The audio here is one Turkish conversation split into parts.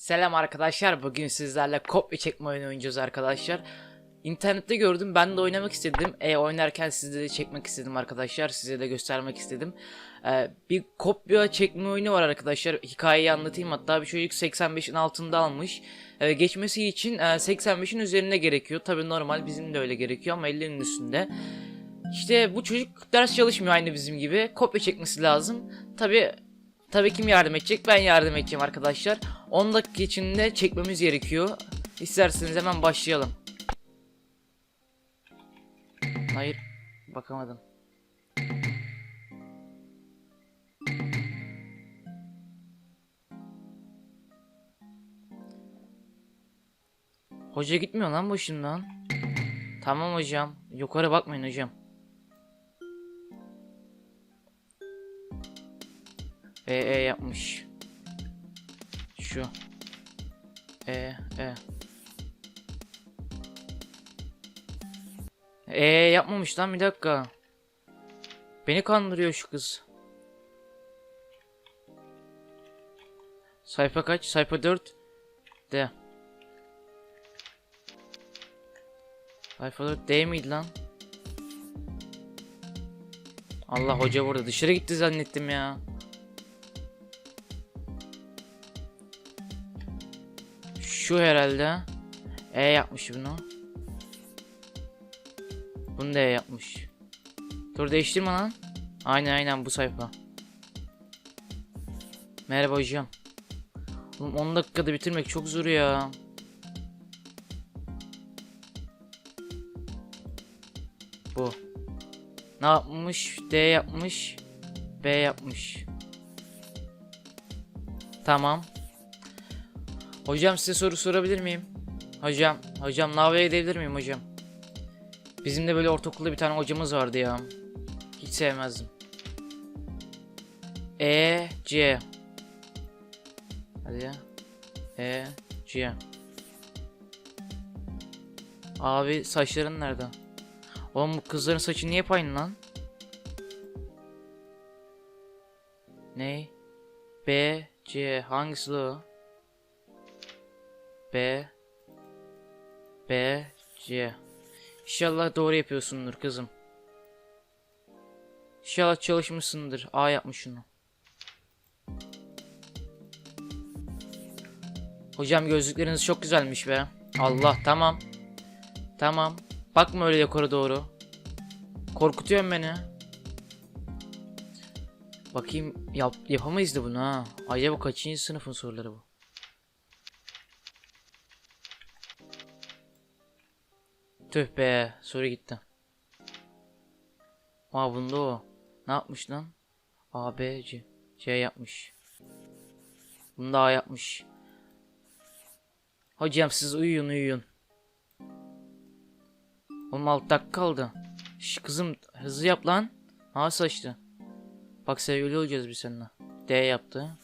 Selam arkadaşlar. Bugün sizlerle kopya çekme oyunu oynayacağız arkadaşlar. İnternette gördüm. Ben de oynamak istedim. E oynarken sizde de çekmek istedim arkadaşlar. Size de göstermek istedim. E, bir kopya çekme oyunu var arkadaşlar. Hikayeyi anlatayım. Hatta bir çocuk 85'in altında almış. E, geçmesi için e, 85'in üzerine gerekiyor. Tabi normal bizim de öyle gerekiyor ama 50'nin üstünde. İşte bu çocuk ders çalışmıyor aynı bizim gibi. Kopya çekmesi lazım. Tabi Tabii kim yardım edecek? Ben yardım edeceğim arkadaşlar. 10 dakika içinde çekmemiz gerekiyor. İsterseniz hemen başlayalım. Hayır, bakamadım. Hoca gitmiyor lan başımdan. Tamam hocam. Yukarı bakmayın hocam. E E yapmış. Şu. E E. E yapmamış lan bir dakika. Beni kandırıyor şu kız. Sayfa kaç? Sayfa 4. D. Sayfa 4 D miydi lan? Allah hoca burada dışarı gitti zannettim ya. Şu herhalde. E yapmış bunu. Bunu da E yapmış. Dur değiştirme lan. Aynen aynen bu sayfa. Merhaba hocam. Oğlum 10 dakikada bitirmek çok zor ya. Bu. Ne yapmış? D yapmış. B yapmış. Tamam. Hocam size soru sorabilir miyim? Hocam, hocam lavaboya gidebilir miyim hocam? Bizim de böyle ortaokulda bir tane hocamız vardı ya. Hiç sevmezdim. E, C. Hadi ya. E, C. Abi saçların nerede? Oğlum bu kızların saçı niye hep lan? Ne? B, C. Hangisi o? B B C İnşallah doğru yapıyorsundur kızım. İnşallah çalışmışsındır. A yapmış şunu. Hocam gözlükleriniz çok güzelmiş be. Allah tamam. Tamam. Bakma öyle yukarı doğru. Korkutuyorsun beni. Bakayım yap yapamayız da bunu ha. Acaba kaçıncı sınıfın soruları bu? Tüh be soru gitti. Aa bunda o. Ne yapmış lan? A, B, C. C yapmış. Bunda A yapmış. Hocam siz uyuyun uyuyun. Oğlum 6 dakika kaldı. Şş kızım hızlı yap lan. A saçtı. Bak sevgili olacağız biz seninle. D yaptı.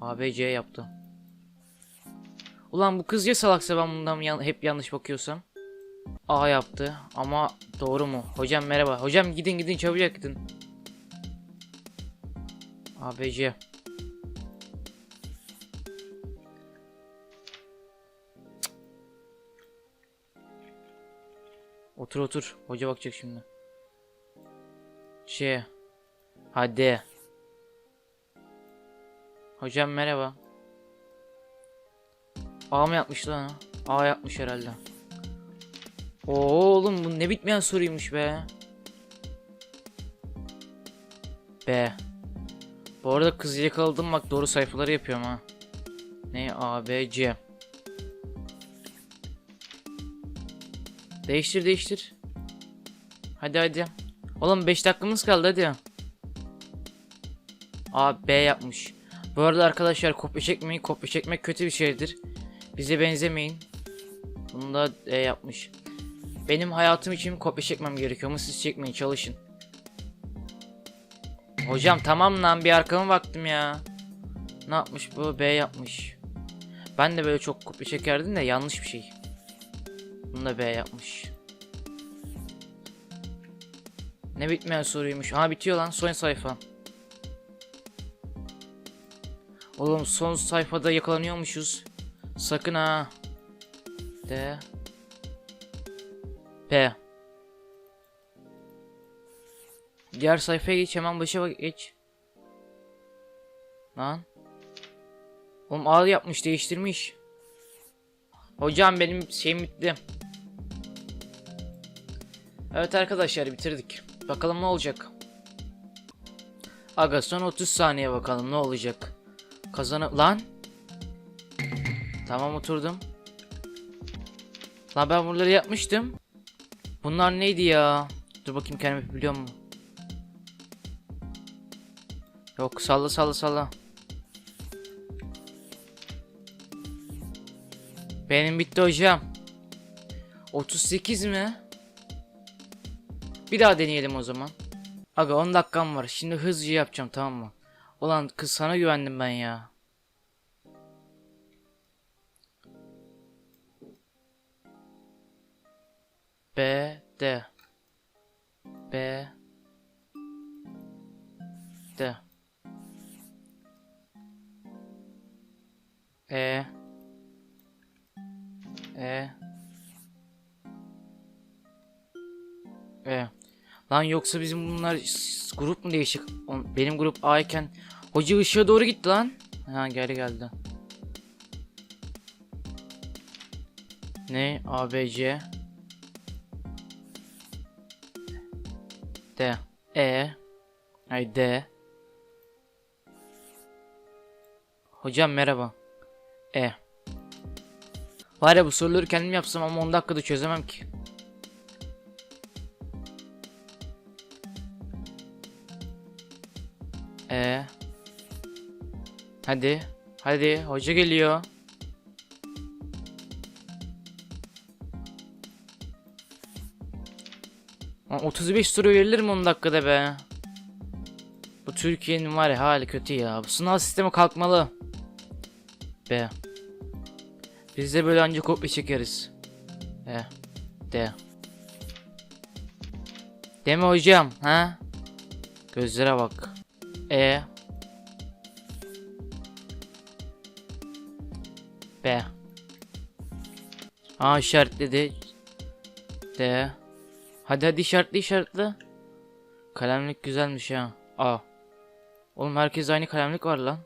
A, B, C yaptı. Ulan bu kız ya salaksa ben bundan yan- hep yanlış bakıyorsam. A yaptı ama doğru mu? Hocam merhaba. Hocam gidin gidin çabucak gidin. ABC. Otur otur. Hoca bakacak şimdi. C. Hadi. Hocam merhaba. A mı yapmış lan? A yapmış herhalde. Oo, oğlum bu ne bitmeyen soruymuş be. B. Bu arada kızı yakaladım bak doğru sayfaları yapıyorum ha. Ne A B C. Değiştir değiştir. Hadi hadi. Oğlum 5 dakikamız kaldı hadi. A B yapmış. Bu arada arkadaşlar kopya çekmeyin. Kopya çekmek kötü bir şeydir. Bize benzemeyin. Bunu da E yapmış. Benim hayatım için kopya çekmem gerekiyor ama siz çekmeyin çalışın. Hocam tamam lan bir arkama baktım ya. Ne yapmış bu? B yapmış. Ben de böyle çok kopya çekerdim de yanlış bir şey. Bunu da B yapmış. Ne bitmeyen soruymuş. Ha bitiyor lan son sayfa. Oğlum son sayfada yakalanıyormuşuz. Sakın ha. D. P. Diğer sayfaya geç hemen başa bak geç. Lan. Oğlum ağ yapmış değiştirmiş. Hocam benim şeyim bitti. Evet arkadaşlar bitirdik. Bakalım ne olacak. Aga son 30 saniye bakalım ne olacak. Kazanı... Lan. Tamam oturdum. Lan ben buraları yapmıştım. Bunlar neydi ya? Dur bakayım kendimi biliyor mu? Yok salla salla salla. Benim bitti hocam. 38 mi? Bir daha deneyelim o zaman. Aga 10 dakikam var. Şimdi hızlıca yapacağım tamam mı? Ulan kız sana güvendim ben ya. B D B D E E E Lan yoksa bizim bunlar grup mu değişik? Benim grup A iken hoca ışığa doğru gitti lan. Ha geri geldi. Ne? A B C D E Ay D Hocam merhaba. E Var ya bu soruları kendim yapsam ama 10 dakikada çözemem ki. E Hadi. Hadi hoca geliyor. 35 soru verilir mi 10 dakikada be? Bu Türkiye'nin var ya hali kötü ya. Bu sınav sistemi kalkmalı. B. Biz de böyle anca kopya çekeriz. E. D. Deme hocam ha? Gözlere bak. E. B. A işaretledi. D. Hadi hadi işaretli işaretli. Kalemlik güzelmiş ha. A. Oğlum herkes aynı kalemlik var lan.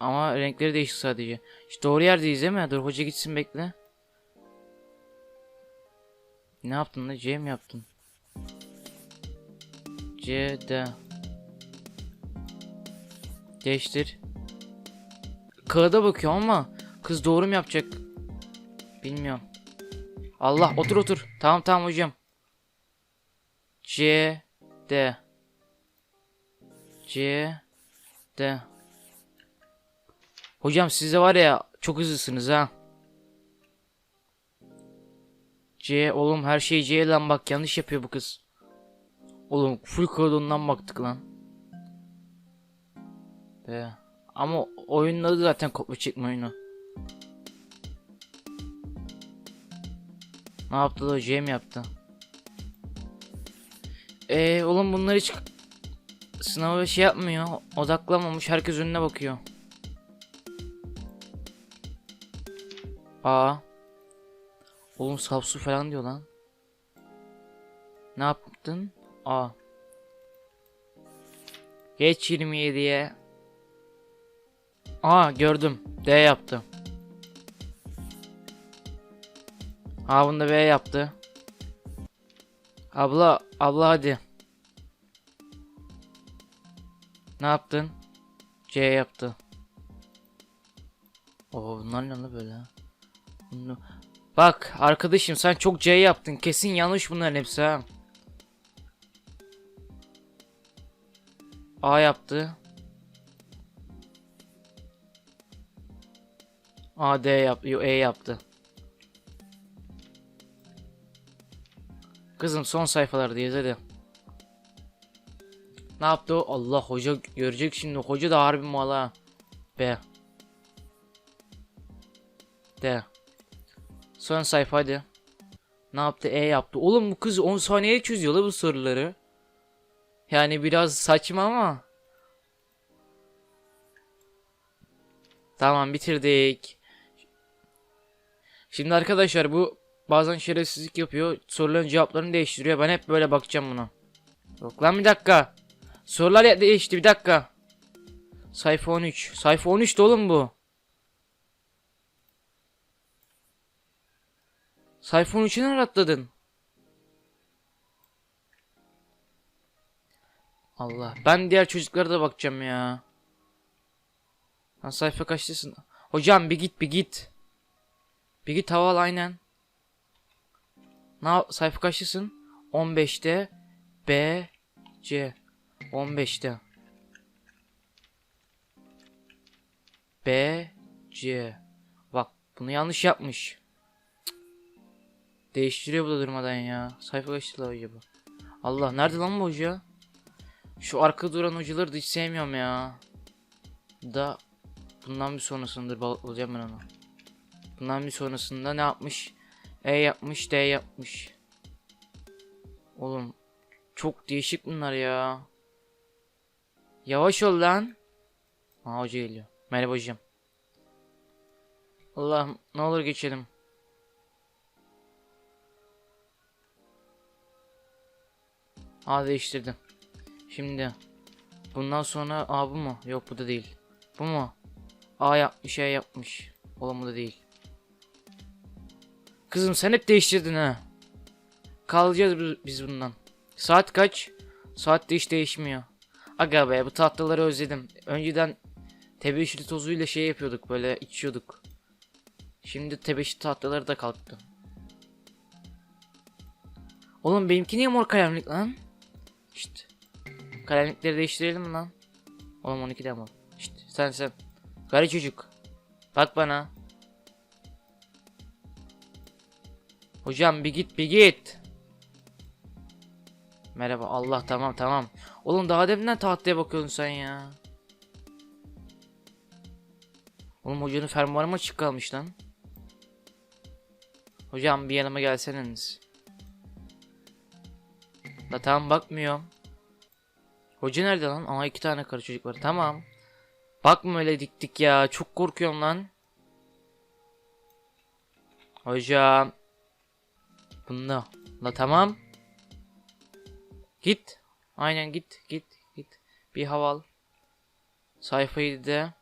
Ama renkleri değişik sadece. İşte doğru yerdeyiz değil mi? Dur hoca gitsin bekle. Ne yaptın lan? C mi yaptın? C, D. Değiştir. Kağıda bakıyorum ama kız doğru mu yapacak? Bilmiyorum. Allah otur otur. Tamam tamam hocam. C D C D Hocam siz de var ya çok hızlısınız ha. C oğlum her şey C lan bak yanlış yapıyor bu kız. Oğlum full kodundan baktık lan. B ama oyunun adı zaten kopya çekme oyunu. Ne yaptı da C mi yaptı? Eee oğlum bunlar hiç sınava şey yapmıyor. Odaklanmamış. Herkes önüne bakıyor. A. Oğlum sapsu falan diyor lan. Ne yaptın? A. Geç 27'ye. A gördüm. D yaptı. Ha bunu B yaptı. Abla, abla hadi. Ne yaptın? C yaptı. Oo bunlar ne lan böyle? Bunu... Bak arkadaşım sen çok C yaptın. Kesin yanlış bunların hepsi ha. A yaptı. A D yaptı. Yo, E yaptı. Kızım son sayfalardayız hadi. Ne yaptı o? Allah hoca görecek şimdi. Hoca da harbi mal ha. B. D. Son sayfa hadi. Ne yaptı? E yaptı. Oğlum bu kız 10 saniyede çözüyor la bu soruları. Yani biraz saçma ama. Tamam bitirdik. Şimdi arkadaşlar bu bazen şerefsizlik yapıyor. Soruların cevaplarını değiştiriyor. Ben hep böyle bakacağım buna. Yok lan bir dakika. Sorular değişti bir dakika. Sayfa 13. Sayfa 13 de oğlum bu. Sayfa 13'ü nereye atladın? Allah. Ben diğer çocuklara da bakacağım ya. Ha sayfa kaçtasın? Hocam bir git bir git. Bir git hava al aynen. Ne sayfa kaçtasın? 15'te B C 15'te B C Bak bunu yanlış yapmış. Değiştiriyor bu da durmadan ya. Sayfa kaçtı bu. Allah nerede lan bu hoca? Şu arka duran hocaları da hiç sevmiyorum ya. Da bundan bir sonrasındır bulacağım ben onu. Bundan bir sonrasında ne yapmış? E yapmış, D yapmış. Oğlum çok değişik bunlar ya. Yavaş ol lan. Aa hoca geliyor. Merhaba hocam. Allah'ım ne olur geçelim. Aa değiştirdim. Şimdi bundan sonra A bu mu? Yok bu da değil. Bu mu? A yapmış A yapmış. Oğlum bu da değil. Kızım sen hep değiştirdin ha. Kalacağız biz- bundan. Saat kaç? Saat de hiç değişmiyor. Aga be bu tatlıları özledim. Önceden tebeşir tozuyla şey yapıyorduk böyle içiyorduk. Şimdi tebeşir tatlıları da kalktı. Oğlum benimki niye mor kalemlik lan? İşte. Kalemlikleri değiştirelim lan? Oğlum 12 de mor. İşte sen sen. Garı çocuk. Bak bana. Hocam bir git bir git. Merhaba Allah tamam tamam. Oğlum daha deminden tahtaya bakıyorsun sen ya. Oğlum hocanın fermuarı mı açık kalmış lan? Hocam bir yanıma gelseniz. La tamam bakmıyorum. Hoca nerede lan? Aa iki tane karı çocuk var. Tamam. Bakma öyle dik dik ya. Çok korkuyorum lan. Hocam. Bunda. La tamam. Git. Aynen git git git. Bir hava al. Sayfa 7'de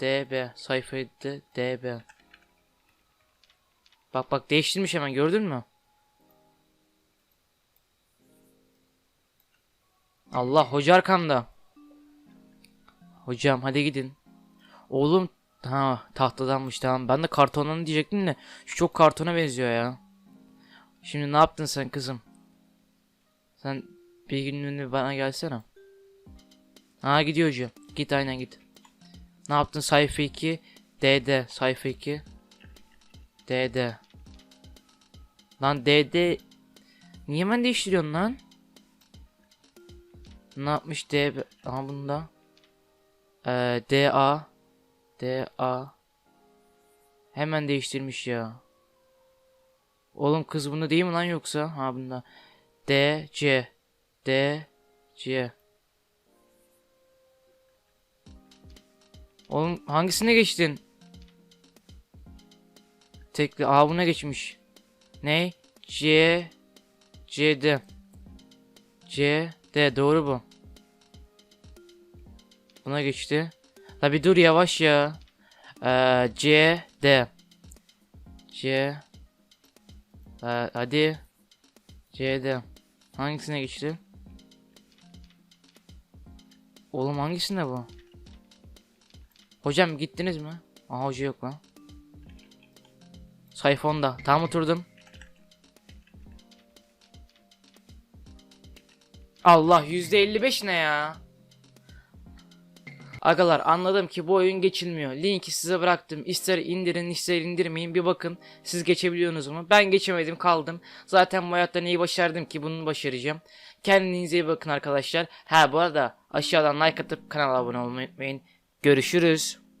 DB. Sayfa 7'de DB. Bak bak değiştirmiş hemen gördün mü? Allah hoca arkamda. Hocam hadi gidin. Oğlum ha tahtadanmış tamam. Ben de kartondan diyecektim de şu çok kartona benziyor ya. Şimdi ne yaptın sen kızım? Sen bir günlüğüne bana gelsene. Ha gidiyor hoca. Git aynen git. Ne yaptın sayfa 2 DD sayfa 2 DD Lan DD Niye hemen değiştiriyorsun lan? Ne yapmış DB Aha bunda ee, DA DA Hemen değiştirmiş ya Oğlum kız bunda değil mi lan yoksa? Ha bunda D C D C Oğlum hangisine geçtin? Tekli A buna geçmiş. Ne? C C D C D doğru bu. Buna geçti. La bir dur yavaş ya. Ee, C D C ee, hadi C D Hangisine geçti? Oğlum hangisinde bu? Hocam gittiniz mi? Aha hoca yok lan. Sayfa 10'da. Tam oturdum. Allah %55 ne ya? Agalar anladım ki bu oyun geçilmiyor. Linki size bıraktım. İster indirin ister indirmeyin bir bakın. Siz geçebiliyorsunuz mu? Ben geçemedim kaldım. Zaten bu hayatta neyi başardım ki bunu başaracağım. Kendinize iyi bakın arkadaşlar. Ha bu arada aşağıdan like atıp kanala abone olmayı unutmayın. Görüşürüz.